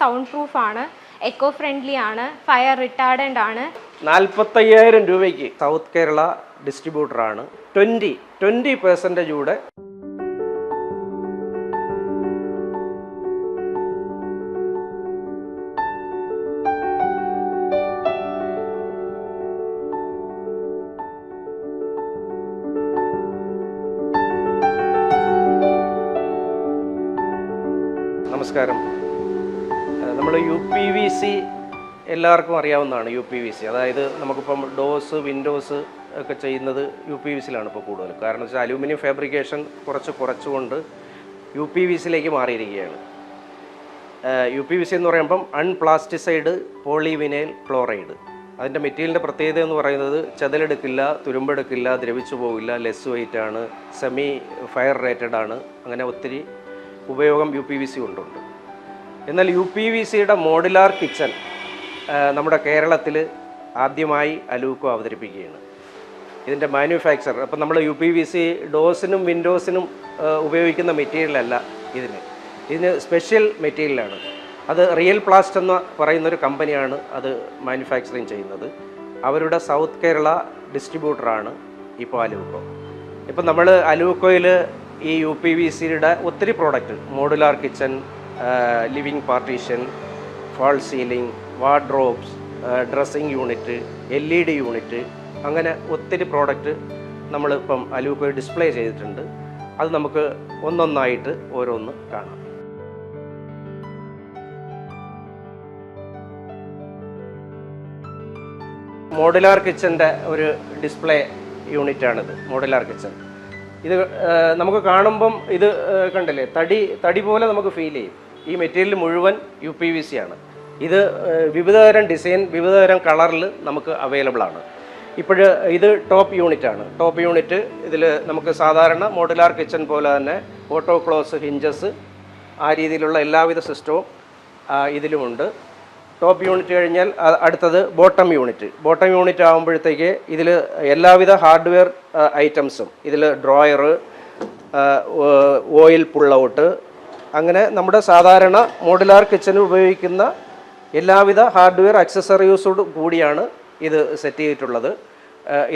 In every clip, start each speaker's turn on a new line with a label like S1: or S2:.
S1: Sound proof ആണ് eco friendly ആണ്. Fire retardant ആണ്
S2: നാൽപ്പത്തയ്യായിരം രൂപയ്ക്ക് സൗത്ത് കേരള ഡിസ്ട്രിബ്യൂട്ടർ ആണ് ട്വന്റി ട്വന്റി പെർസെന്റേജ് കൂടെ നമസ്കാരം. നമ്മൾ യു പി വി സി എല്ലാവർക്കും അറിയാവുന്നതാണ് യു പി വി സി അതായത് നമുക്കിപ്പം ഡോസ് വിൻഡോസ് ഒക്കെ ചെയ്യുന്നത് യു പി വി സിയിലാണ് ഇപ്പോൾ കൂടുതൽ. കാരണം വെച്ചാൽ അലൂമിനിയം ഫാബ്രിക്കേഷൻ കുറച്ച് കുറച്ചുകൊണ്ട് യു പി വി സിയിലേക്ക് മാറിയിരിക്കുകയാണ്. യു പി വി സി എന്ന് പറയുമ്പം അൺപ്ലാസ്റ്റിസൈഡ് പോളിവിനൈൽ ക്ലോറൈഡ് അതിന്റെ മെറ്റീരിയലിന്റെ പ്രത്യേകത എന്ന് പറയുന്നത് ചെതലെടുക്കില്ല തുരുമ്പെടുക്കില്ല ദ്രവിച്ചു പോകില്ല ലെസ് വെയിറ്റ് ആണ് സെമി ഫയർ റേറ്റഡ് ആണ്. അങ്ങനെ ഒത്തിരി ഉപയോഗം യു പി വി സി കൊണ്ടുണ്ട്. എന്നാൽ യു പി വി സിയുടെ മോഡുലാർ കിച്ചൺ നമ്മുടെ കേരളത്തിൽ ആദ്യമായി അലൂക്കോ അവതരിപ്പിക്കുകയാണ്. ഇതിന്റെ മാനുഫാക്ചർ അപ്പം നമ്മൾ യു പി വി സി ഡോസിനും വിൻഡോസിനും ഉപയോഗിക്കുന്ന മെറ്റീരിയലല്ല ഇതിന്. ഇതിന് സ്പെഷ്യൽ മെറ്റീരിയലാണ്. അത് റിയൽ പ്ലാസ്റ്റ് എന്ന പറയുന്നൊരു കമ്പനിയാണ് അത് മാനുഫാക്ചറിങ് ചെയ്യുന്നത്. അവരുടെ സൗത്ത് കേരള ഡിസ്ട്രിബ്യൂട്ടറാണ് ഇപ്പോൾ അലൂക്കോ. ഇപ്പം നമ്മൾ അലൂക്കോയിൽ ഈ യു പി വി സിയുടെ ഒത്തിരി product modular kitchen living partition fall ceiling wardrobes dressing unit L E D unit അങ്ങനെ ഒത്തിരി പ്രോഡക്റ്റ് നമ്മളിപ്പം അലൂക്കോയിൽ ഡിസ്പ്ലേ ചെയ്തിട്ടുണ്ട്. അത് നമുക്ക് ഒന്നൊന്നായിട്ട് ഓരോന്ന് കാണാം. മോഡുലാർ കിച്ചന്റെ ഒരു ഡിസ്പ്ലേ യൂണിറ്റാണിത് മോഡുലാർ കിച്ചൺ ഇത് നമുക്ക് കാണുമ്പം ഇത് കണ്ടില്ലേ? തടി തടി പോലെ നമുക്ക് ഫീൽ ചെയ്യും. ഈ മെറ്റീരിയൽ മുഴുവൻ യു പി വി സി ആണ്. ഇത് വിവിധതരം ഡിസൈൻ വിവിധതരം കളറിൽ നമുക്ക് അവൈലബിൾ ആണ്. ഇപ്പോൾ ഇത് ടോപ്പ് യൂണിറ്റ് ആണ്. ടോപ്പ് യൂണിറ്റ് ഇതിൽ നമുക്ക് സാധാരണ മോഡുലാർ കിച്ചൺ പോലെ തന്നെ ഓട്ടോ ക്ലോസ് ഹിഞ്ചസ് ആ രീതിയിലുള്ള എല്ലാവിധ സിസ്റ്റവും ഇതിലുമുണ്ട് ടോപ്പ് യൂണിറ്റ് കഴിഞ്ഞാൽ അടുത്തത് ബോട്ടം യൂണിറ്റ്. ബോട്ടം യൂണിറ്റ് ആകുമ്പോഴത്തേക്ക് ഇതിൽ എല്ലാവിധ ഹാർഡ്വെയർ ഐറ്റംസും ഇതിൽ ഡ്രോയർ ഓയിൽ പുള്ളൗട്ട് അങ്ങനെ നമ്മുടെ സാധാരണ മോഡുലാർ കിച്ചണിൽ ഉപയോഗിക്കുന്ന എല്ലാവിധ ഹാർഡ്വെയർ അക്സസറീസോട് കൂടിയാണ് ഇത് സെറ്റ് ചെയ്തിട്ടുള്ളത്.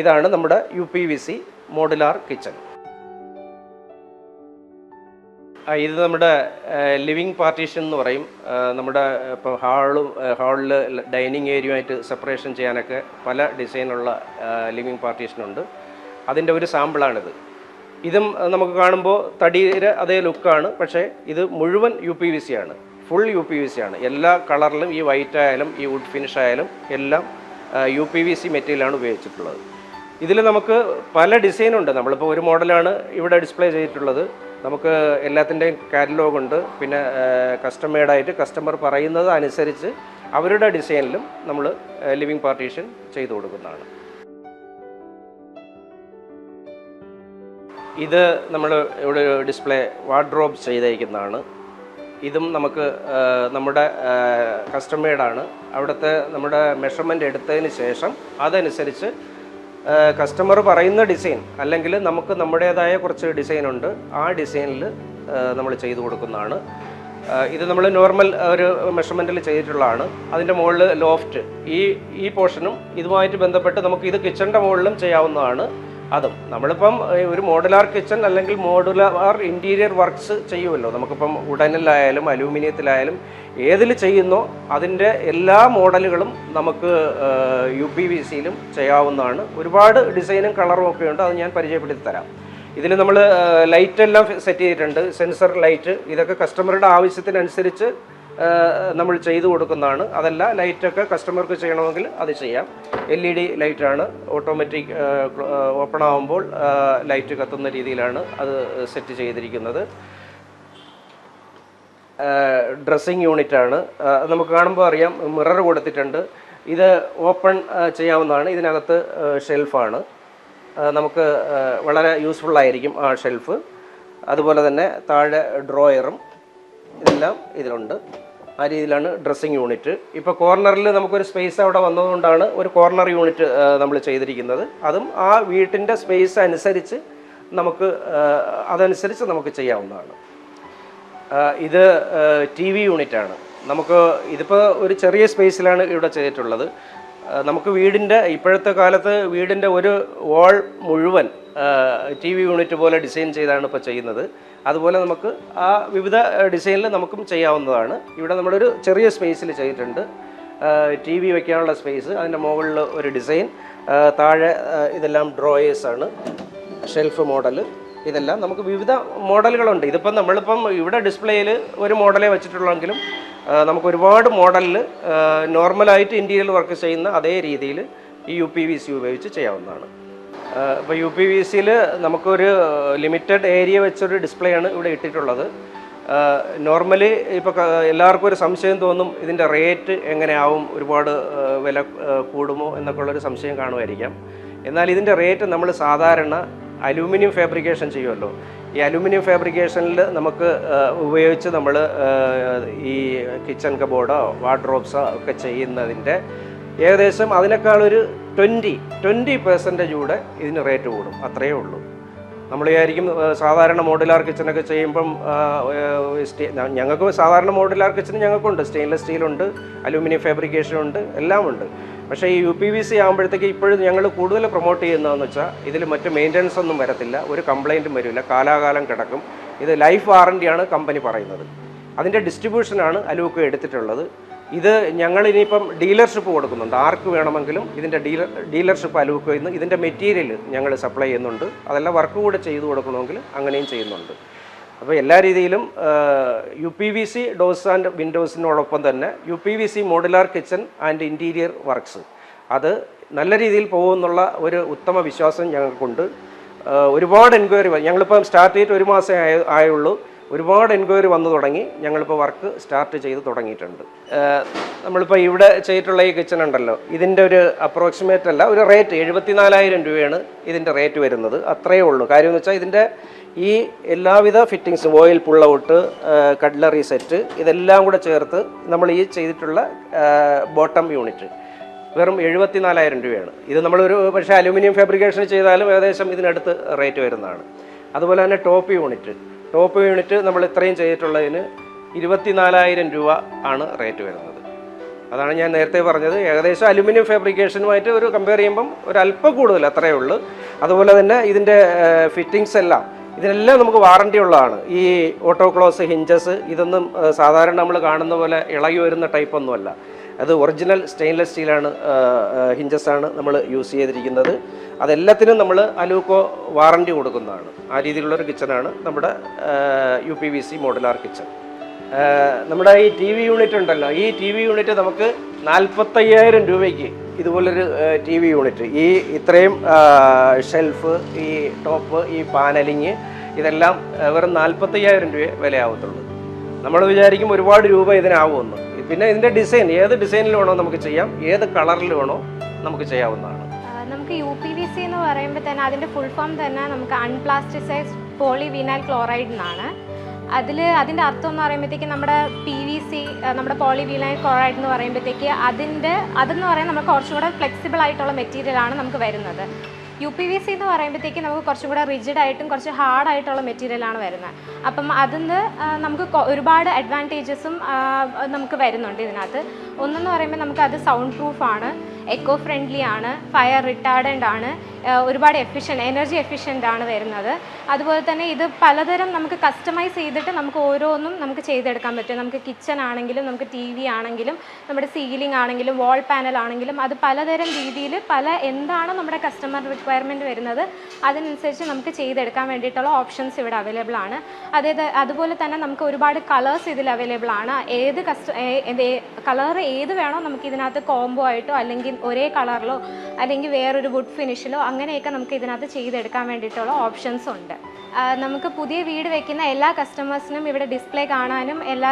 S2: ഇതാണ് നമ്മുടെ U P V C modular kitchen ഇത് നമ്മുടെ ലിവിങ് പാർട്ടീഷൻ എന്ന് പറയും. നമ്മുടെ ഇപ്പോൾ ഹാളും ഹാളിൽ ഡൈനിങ് ഏരിയയുമായിട്ട് സെപ്പറേഷൻ ചെയ്യാനൊക്കെ പല ഡിസൈനുള്ള ലിവിങ് പാർട്ടീഷനുണ്ട് അതിന്റെ ഒരു സാമ്പിളാണിത് ഇതും നമുക്ക് കാണുമ്പോൾ തടിയുടെ അതേ ലുക്കാണ് പക്ഷേ ഇത് മുഴുവൻ യു പി വി സി ആണ്. Full U P V C ആണ്. എല്ലാ കളറിലും ഈ വൈറ്റ് ആയാലും ഈ വുഡ് ഫിനിഷ് ആയാലും എല്ലാം യു പി വി സി മെറ്റീരിയലാണ് ഉപയോഗിച്ചിട്ടുള്ളത്. ഇതിൽ നമുക്ക് പല ഡിസൈനുണ്ട് നമ്മളിപ്പോൾ ഒരു മോഡലാണ് ഇവിടെ ഡിസ്പ്ലേ ചെയ്തിട്ടുള്ളത്. നമുക്ക് എല്ലാത്തിന്റെയും കാറ്റലോഗ് ഉണ്ട്. പിന്നെ കസ്റ്റം മെയ്ഡായിട്ട് കസ്റ്റമർ പറയുന്നത് അനുസരിച്ച് അവരുടെ ഡിസൈനിലും നമ്മൾ ലിവിങ് പാർട്ടീഷൻ ചെയ്തു കൊടുക്കുന്നതാണ്. ഇത് നമ്മൾ ഇവിടെ ഡിസ്പ്ലേ വാർഡ്രോബ് ചെയ്തേക്കുന്നതാണ്. ഇതും നമുക്ക് നമ്മുടെ കസ്റ്റം മെയ്ഡാണ് അവിടുത്തെ നമ്മുടെ മെഷർമെന്റ് എടുത്തതിന് ശേഷം അതനുസരിച്ച് കസ്റ്റമർ പറയുന്ന ഡിസൈൻ അല്ലെങ്കിൽ നമുക്ക് നമ്മുടേതായ കുറച്ച് ഡിസൈൻ ഉണ്ട്. ആ ഡിസൈനിൽ നമ്മൾ ചെയ്തു കൊടുക്കുന്നതാണ്. ഇത് നമ്മൾ നോർമൽ ഒരു മെഷർമെന്റിൽ ചെയ്തിട്ടുള്ളതാണ്. അതിന്റെ മുകളിൽ ലോഫ്റ്റ് ഈ ഈ പോർഷനും ഇതുമായിട്ട് ബന്ധപ്പെട്ട് നമുക്ക് ഇത് കിച്ചണിന്റെ മുകളിലും ചെയ്യാവുന്നതാണ്. അതും. നമ്മളിപ്പം ഒരു മോഡുലാർ കിച്ചൺ അല്ലെങ്കിൽ മോഡുലാർ ഇന്റീരിയർ വർക്ക്സ് ചെയ്യുമല്ലോ. നമുക്കിപ്പം ഉടനിലായാലും അലൂമിനിയത്തിലായാലും ഏതിൽ ചെയ്യുന്നോ അതിന്റെ എല്ലാ മോഡലുകളും നമുക്ക് യു പി വി സിയിലും ചെയ്യാവുന്നതാണ്. ഒരുപാട് ഡിസൈനും കളറും ഒക്കെ ഉണ്ട്. അത് ഞാൻ പരിചയപ്പെടുത്തി തരാം. ഇതിൽ നമ്മൾ ലൈറ്റ് എല്ലാം സെറ്റ് ചെയ്തിട്ടുണ്ട്. സെൻസർ ലൈറ്റ് ഇതൊക്കെ കസ്റ്റമറുടെ ആവശ്യത്തിനനുസരിച്ച് നമ്മൾ ചെയ്തു കൊടുക്കുന്നതാണ്. അതല്ല ലൈറ്റൊക്കെ കസ്റ്റമർക്ക് ചെയ്യണമെങ്കിൽ അത് ചെയ്യാം. എൽ ഇ ഡി ലൈറ്റാണ്. ഓട്ടോമാറ്റിക് ഓപ്പൺ ആകുമ്പോൾ ലൈറ്റ് കത്തുന്ന രീതിയിലാണ് അത് സെറ്റ് ചെയ്തിരിക്കുന്നത്. ഡ്രസ്സിങ് യൂണിറ്റ് ആണ് നമുക്ക് കാണുമ്പോൾ അറിയാം മിറർ കൊടുത്തിട്ടുണ്ട്. ഇത് ഓപ്പൺ ചെയ്യാവുന്നതാണ്. ഇതിനകത്ത് ഷെൽഫാണ്. നമുക്ക് വളരെ യൂസ്ഫുൾ ആയിരിക്കും ആ ഷെൽഫ്. അതുപോലെ തന്നെ താഴെ ഡ്രോയറും ഇതെല്ലാം ഇതിലുണ്ട്. ആ രീതിയിലാണ് ഡ്രസ്സിങ് യൂണിറ്റ് ഇപ്പോൾ കോർണറിൽ നമുക്കൊരു സ്പേസ് അവിടെ വന്നതുകൊണ്ടാണ് ഒരു കോർണർ യൂണിറ്റ് നമ്മൾ ചെയ്തിരിക്കുന്നത്. അതും ആ വീട്ടിന്റെ സ്പേസ് അനുസരിച്ച് നമുക്ക് അതനുസരിച്ച് നമുക്ക് ചെയ്യാവുന്നതാണ്. ഇത് ടി വി യൂണിറ്റാണ് നമുക്ക് ഇതിപ്പോൾ ഒരു ചെറിയ സ്പേസിലാണ് ഇവിടെ ചെയ്തിട്ടുള്ളത്. നമുക്ക് വീടിന്റെ ഇപ്പോഴത്തെ കാലത്ത് വീടിന്റെ ഒരു വാൾ മുഴുവൻ ടി വി യൂണിറ്റ് പോലെ ഡിസൈൻ ചെയ്താണ് ഇപ്പോൾ ചെയ്യുന്നത്. അതുപോലെ നമുക്ക് ആ വിവിധ ഡിസൈനിൽ നമുക്കും ചെയ്യാവുന്നതാണ്. ഇവിടെ നമ്മളൊരു ചെറിയ സ്പേസിൽ ചെയ്തിട്ടുണ്ട്. ടി വി വയ്ക്കാനുള്ള സ്പേസ് അതിന്റെ മുകളിൽ ഒരു ഡിസൈൻ താഴെ ഇതെല്ലാം ഡ്രോയേഴ്സാണ് ഷെൽഫ് മോഡൽ ഇതെല്ലാം നമുക്ക് വിവിധ മോഡലുകളുണ്ട്. ഇതിപ്പം നമ്മളിപ്പം ഇവിടെ ഡിസ്പ്ലേയിൽ ഒരു മോഡലേ വെച്ചിട്ടുള്ളെങ്കിലും നമുക്ക് ഒരുപാട് മോഡലിൽ നോർമലായിട്ട് ഇന്റീരിയൽ വർക്ക് ചെയ്യുന്ന അതേ രീതിയിൽ ഈ യു പി വി സി ഉപയോഗിച്ച് ചെയ്യാവുന്നതാണ്. ഇപ്പോൾ യു പി വി സിയിൽ നമുക്കൊരു ലിമിറ്റഡ് ഏരിയ വെച്ചൊരു ഡിസ്പ്ലേ ആണ് ഇവിടെ ഇട്ടിട്ടുള്ളത്. നോർമലി ഇപ്പോൾ എല്ലാവർക്കും ഒരു സംശയം തോന്നും ഇതിന്റെ റേറ്റ് എങ്ങനെയാവും ഒരുപാട് വില കൂടുമോ എന്നൊക്കെ ഉള്ളൊരു സംശയം കാണുമായിരിക്കാം. എന്നാൽ ഇതിന്റെ റേറ്റ് നമ്മൾ സാധാരണ അലൂമിനിയം ഫാബ്രിക്കേഷൻ ചെയ്യുമല്ലോ. ഈ അലൂമിനിയം ഫാബ്രിക്കേഷനിൽ നമുക്ക് ഉപയോഗിച്ച് നമ്മൾ ഈ കിച്ചൺ കബോർഡോ വാർഡ്രോബ്സോ ഒക്കെ ചെയ്യുന്നതിന്റെ ഏകദേശം അതിനേക്കാളൊരു ട്വന്റി ട്വന്റി പെർസെന്റേജ് കൂടെ ഇതിന് റേറ്റ് കൂടും. അത്രയേ ഉള്ളൂ. നമ്മൾ വിചാരിക്കും സാധാരണ മോഡുലാർ കിച്ചനൊക്കെ ചെയ്യുമ്പം സ്റ്റീ ഞങ്ങൾക്ക് സാധാരണ മോഡുലാർ കിച്ചൺ ഞങ്ങൾക്കുണ്ട്. സ്റ്റെയിൻലെസ് സ്റ്റീലുണ്ട് അലൂമിനിയം ഫാബ്രിക്കേഷൻ ഉണ്ട് എല്ലാം ഉണ്ട്. പക്ഷേ ഈ യു പി വി സി ആകുമ്പോഴത്തേക്ക് ഇപ്പോഴും ഞങ്ങൾ കൂടുതൽ പ്രൊമോട്ട് ചെയ്യുന്നതെന്ന് വെച്ചാൽ ഇതിൽ മറ്റ് മെയിന്റനൻസ് ഒന്നും വരത്തില്ല ഒരു കംപ്ലൈന്റും വരില്ല കാലാകാലം കിടക്കും. ഇത് ലൈഫ് വാറണ്ടിയാണ് കമ്പനി പറയുന്നത്. അതിന്റെ ഡിസ്ട്രിബ്യൂഷനാണ് അലൂക്ക് എടുത്തിട്ടുള്ളത്. ഇത് ഞങ്ങൾ ഇനിയിപ്പം ഡീലർഷിപ്പ് കൊടുക്കുന്നുണ്ട്. ആർക്ക് വേണമെങ്കിലും ഇതിന്റെ ഡീലർ ഡീലർഷിപ്പ് ഇന്ന് ഇതിന്റെ മെറ്റീരിയൽ ഞങ്ങൾ സപ്ലൈ ചെയ്യുന്നുണ്ട്. അതെല്ലാം വർക്ക് കൂടെ ചെയ്തു കൊടുക്കണമെങ്കിൽ അങ്ങനെയും ചെയ്യുന്നുണ്ട്. അപ്പോൾ എല്ലാ രീതിയിലും U P V C doors and വിൻഡോസിനോടൊപ്പം തന്നെ U P V C modular kitchen and interior works. അത് നല്ല രീതിയിൽ പോകുമെന്നുള്ള ഒരു ഉത്തമ വിശ്വാസം ഞങ്ങൾക്കുണ്ട്. ഒരുപാട് എൻക്വയറി ഞങ്ങളിപ്പം സ്റ്റാർട്ട് ചെയ്തിട്ട് ഒരു മാസമേ ആയ ആയുള്ളൂ. ഒരുപാട് എൻക്വയറി വന്നു തുടങ്ങി. ഞങ്ങളിപ്പോൾ വർക്ക് സ്റ്റാർട്ട് ചെയ്ത് തുടങ്ങിയിട്ടുണ്ട്. നമ്മളിപ്പോൾ ഇവിടെ ചെയ്തിട്ടുള്ള ഈ കിച്ചൺ ഉണ്ടല്ലോ. ഇതിന്റെ ഒരു അപ്രോക്സിമേറ്റ് അല്ല ഒരു റേറ്റ് എഴുപത്തിനാലായിരം രൂപയാണ് ഇതിന്റെ റേറ്റ് വരുന്നത്. അത്രയേ ഉള്ളൂ. കാര്യം എന്ന് വെച്ചാൽ ഇതിന്റെ ഈ എല്ലാവിധ ഫിറ്റിങ്സും oil pull out cutlery set ഇതെല്ലാം കൂടെ ചേർത്ത് നമ്മൾ ഈ ചെയ്തിട്ടുള്ള ബോട്ടം യൂണിറ്റ് വെറും എഴുപത്തിനാലായിരം രൂപയാണ്. ഇത് നമ്മളൊരു പക്ഷേ അലുമിനിയം ഫാബ്രിക്കേഷൻ ചെയ്താലും ഏകദേശം ഇതിനടുത്ത് റേറ്റ് വരുന്നതാണ്. അതുപോലെ തന്നെ ടോപ്പ് യൂണിറ്റ് ടോപ്പ് യൂണിറ്റ് നമ്മൾ ഇത്രയും ചെയ്തിട്ടുള്ളതിന് ഇരുപത്തിനാലായിരം രൂപ ആണ് റേറ്റ് വരുന്നത്. അതാണ് ഞാൻ നേരത്തെ പറഞ്ഞത്. ഏകദേശം അലുമിനിയം ഫാബ്രിക്കേഷനുമായിട്ട് ഒരു കമ്പയർ ചെയ്യുമ്പം ഒരു അല്പം കൂടുതൽ അത്രയേ ഉള്ളൂ. അതുപോലെ തന്നെ ഇതിന്റെ ഫിറ്റിങ്സ് എല്ലാം ഇതിനെല്ലാം നമുക്ക് വാറണ്ടി ഉള്ളതാണ്. ഈ ഓട്ടോ ക്ലോസ് ഹിഞ്ചസ് ഇതൊന്നും സാധാരണ നമ്മൾ കാണുന്ന പോലെ ഇളകി വരുന്ന ടൈപ്പ് ഒന്നുമല്ല. അത് ഒറിജിനൽ സ്റ്റെയിൻലെസ് സ്റ്റീലാണ് ഹിഞ്ചസ് ആണ് നമ്മൾ യൂസ് ചെയ്തിരിക്കുന്നത്. അതെല്ലാത്തിനും നമ്മൾ അലൂക്കോ വാറണ്ടി കൊടുക്കുന്നതാണ്. ആ രീതിയിലുള്ളൊരു കിച്ചണാണ് നമ്മുടെ U P V C modular kitchen നമ്മുടെ ഈ ടി വി യൂണിറ്റ് ഉണ്ടല്ലോ ഈ ടി വി യൂണിറ്റ് നമുക്ക് നാൽപ്പത്തയ്യായിരം രൂപയ്ക്ക് ഇതുപോലൊരു ടി വി യൂണിറ്റ് ഈ ഇത്രയും ഷെൽഫ് ഈ ടോപ്പ് ഈ പാനലിങ് ഇതെല്ലാം വെറും നാൽപ്പത്തയ്യായിരം രൂപ വിലയാവത്തുള്ളൂ. നമ്മൾ വിചാരിക്കും ഒരുപാട് രൂപ ഇതിനാവുമെന്ന്. പിന്നെ ഇതിന്റെ ഡിസൈൻ ഏത് ഡിസൈനിൽ വേണോ നമുക്ക് ചെയ്യാം ഏത് കളറിൽ വേണോ നമുക്ക് ചെയ്യാവുന്നതാണ്.
S1: നമുക്ക് യു പി വി സി എന്ന് പറയുമ്പോൾ തന്നെ അതിന്റെ ഫുൾ ഫോം തന്നെ നമുക്ക് അൺപ്ലാസ്റ്റിസൈസ് പോളിവിനൈൽ ക്ലോറൈഡ് എന്നാണ് അതിൽ അതിന്റെ അർത്ഥം എന്ന് പറയുമ്പോഴത്തേക്ക് നമ്മുടെ പി വി സി നമ്മുടെ പോളിവിനൈൽ ക്ലോറൈഡ് എന്ന് പറയുമ്പോഴത്തേക്ക് അതിന്റെ അതെന്ന് പറയുന്നത് നമുക്ക് കുറച്ചുകൂടെ ഫ്ലെക്സിബിൾ ആയിട്ടുള്ള മെറ്റീരിയലാണ് നമുക്ക് വരുന്നത്. യു പി വി സി എന്ന് പറയുമ്പോഴത്തേക്ക് നമുക്ക് കുറച്ചും കൂടെ റിജിഡ് ആയിട്ടും കുറച്ച് ഹാർഡായിട്ടുള്ള മെറ്റീരിയലാണ് വരുന്നത്. അപ്പം അതിന്ന് നമുക്ക് ഒരുപാട് അഡ്വാന്റേജസും നമുക്ക് വരുന്നുണ്ട് ഇതിനകത്ത്. ഒന്നെന്ന് പറയുമ്പോൾ നമുക്ക് അത് സൗണ്ട് പ്രൂഫാണ് എക്കോ ഫ്രണ്ട്ലി ആണ് ഫയർ റിട്ടാർഡന്റ് ആണ് ഒരുപാട് എഫിഷ്യന്റ് എനർജി എഫിഷ്യന്റ് ആണ് വരുന്നത്. അതുപോലെ തന്നെ ഇത് പലതരം നമുക്ക് കസ്റ്റമൈസ് ചെയ്തിട്ട് നമുക്ക് ഓരോന്നും നമുക്ക് ചെയ്തെടുക്കാൻ പറ്റും. നമുക്ക് കിച്ചൺ ആണെങ്കിലും നമുക്ക് ടി വി ആണെങ്കിലും നമ്മുടെ സീലിംഗ് ആണെങ്കിലും വാൾ പാനൽ ആണെങ്കിലും അത് പലതരം രീതിയിൽ പല എന്താണ് നമ്മുടെ കസ്റ്റമർ റിക്വയർമെന്റ് വരുന്നത് അതിനനുസരിച്ച് നമുക്ക് ചെയ്തെടുക്കാൻ വേണ്ടിയിട്ടുള്ള ഓപ്ഷൻസ് ഇവിടെ അവൈലബിൾ ആണ്. അതായത് അതുപോലെ തന്നെ നമുക്ക് ഒരുപാട് കളേഴ്സ് ഇതിൽ അവൈലബിൾ ആണ്. ഏത് കസ്റ്റ കളർ ഏത് വേണോ നമുക്ക് ഇതിനകത്ത് കോംബോ ആയിട്ടോ അല്ലെങ്കിൽ ഒരേ കളറിലോ അല്ലെങ്കിൽ വേറൊരു വുഡ് ഫിനിഷിലോ അങ്ങനെയൊക്കെ നമുക്ക് ഇതിനകത്ത് ചെയ്തെടുക്കാൻ വേണ്ടിയിട്ടുള്ള ഓപ്ഷൻസ് ഉണ്ട്. നമുക്ക് പുതിയ വീട് വെക്കുന്ന എല്ലാ കസ്റ്റമേഴ്സിനും ഇവിടെ ഡിസ്പ്ലേ കാണാനും എല്ലാ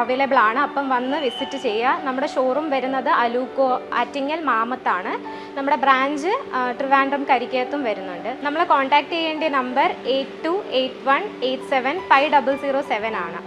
S1: അവൈലബിൾ ആണ്. അപ്പം വന്ന് വിസിറ്റ് ചെയ്യുക. നമ്മുടെ ഷോറൂം വരുന്നത് അലൂക്കോ ആറ്റിങ്ങൽ മാമത്താണ്. നമ്മുടെ ബ്രാഞ്ച് ട്രിവാൻഡ്രം കരിക്കകത്തും വരുന്നുണ്ട്. നമ്മളെ കോൺടാക്ട് ചെയ്യേണ്ട number eight two eight one eight seven five double zero seven ആണ്.